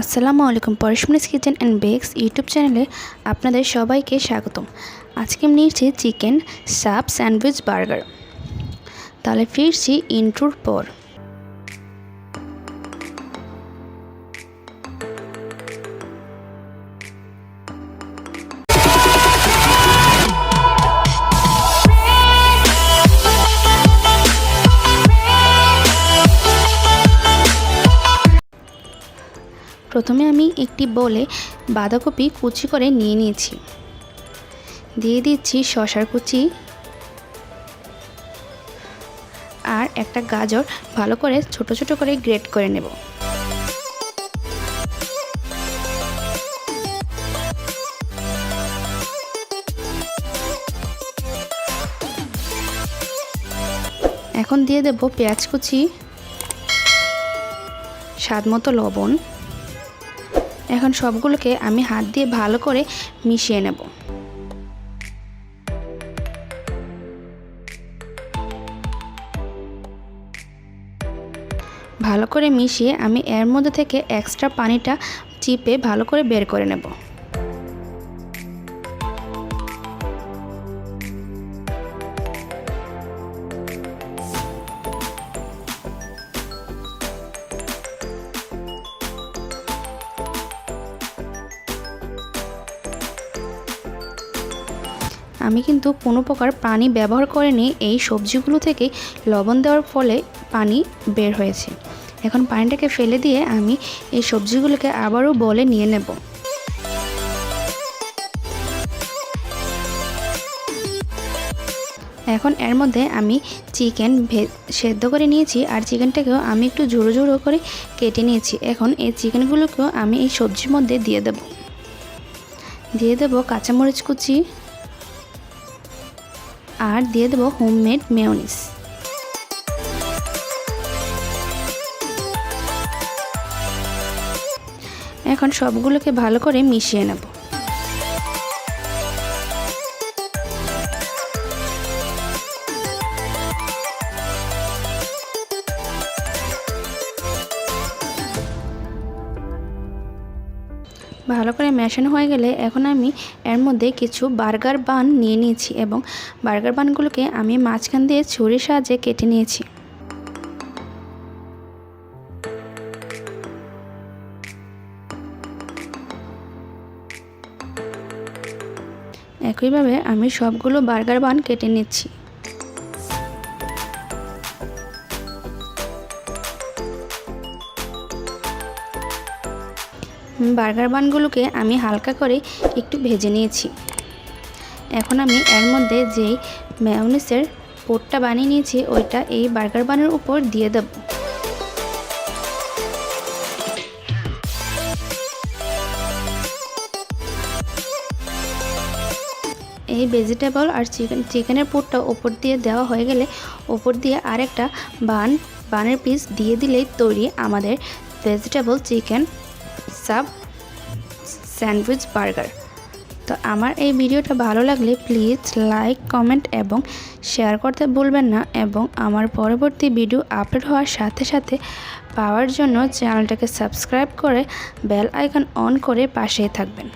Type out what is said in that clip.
আসসালামু আলাইকুম পরশমনিস কিচেন অ্যান্ড বেকস ইউটিউব চ্যানেলে আপনাদের সবাইকে স্বাগতম। আজকে আমি নিয়েছি চিকেন সাপ স্যান্ডউইচ বার্গার। তাহলে ফিরছি ইন্ট্রোর পর। প্রথমে আমি একটি বলে বাঁধাকপি কুচি করে নিয়ে নিয়েছি। দিয়ে দিচ্ছি শশার কুচি আর একটা গাজর ভালো করে ছোট ছোট করে গ্রেট করে নেব। এখন দিয়ে দেব পেঁয়াজ কুচি স্বাদ মতো লবণ। এখন সবগুলোকে আমি হাত দিয়ে ভালো করে মিশিয়ে নেব। ভালো করে মিশিয়ে আমি এর মধ্যে থেকে এক্সট্রা পানিটা চিপে ভালো করে বের করে নেব। আমি কিন্তু কোনো প্রকার পানি ব্যবহার করিনি। এই সবজিগুলো থেকে লবণ দেওয়ার ফলে পানি বের হয়েছে। এখন পানিটাকে ফেলে দিয়ে আমি এই সবজিগুলোকে আবারও বলে নিয়ে নেব। এখন এর মধ্যে আমি চিকেন সেদ্ধ করে নিয়েছি আর চিকেনটাকেও আমি একটু ঝুড়ো ঝুড়ো করে কেটে নিয়েছি। এখন এই চিকেনগুলোকেও আমি এই সবজির মধ্যে দিয়ে দেব। দিয়ে দেব কাঁচামরিচ কুচি আর দিয়ে দেবো হোমমেড মেয়নিস। এখন সবগুলোকে ভালো করে মিশিয়ে নেব। ভালো করে মেশানো হয়ে গেলে এখন আমি এর মধ্যে কিছু বার্গার বান নিয়ে নিয়েছি এবং বার্গার বানগুলোকে আমি মাঝখান দিয়ে ছুরির সাহায্যে কেটে নিয়েছি। একইভাবে আমি সবগুলো বার্গার বান কেটে নিচ্ছি। বার্গার বানগুলোকে আমি হালকা করে একটু ভেজে নিয়েছি। এখন আমি এর মধ্যে যেই ম্যাওনিসের পোটটা বানিয়ে নিয়েছি, ওইটা এই বার্গার বানের উপর দিয়ে দেব। এই ভেজিটেবল আর চিকেন চিকেনের পুরটা ওপর দিয়ে দেওয়া হয়ে গেলে ওপর দিয়ে আরেকটা বান, বানের পিস দিয়ে দিলেই তৈরি আমাদের vegetable chicken sub sandwich burger তো আমার এই ভিডিওটা ভালো লাগলে প্লিজ লাইক কমেন্ট এবং শেয়ার করতে ভুলবেন না এবং আমার পরবর্তী ভিডিও আপলোড হওয়ার সাথে সাথে পাওয়ার জন্য চ্যানেলটাকে সাবস্ক্রাইব করে বেল আইকন অন করে পাশেই থাকবেন।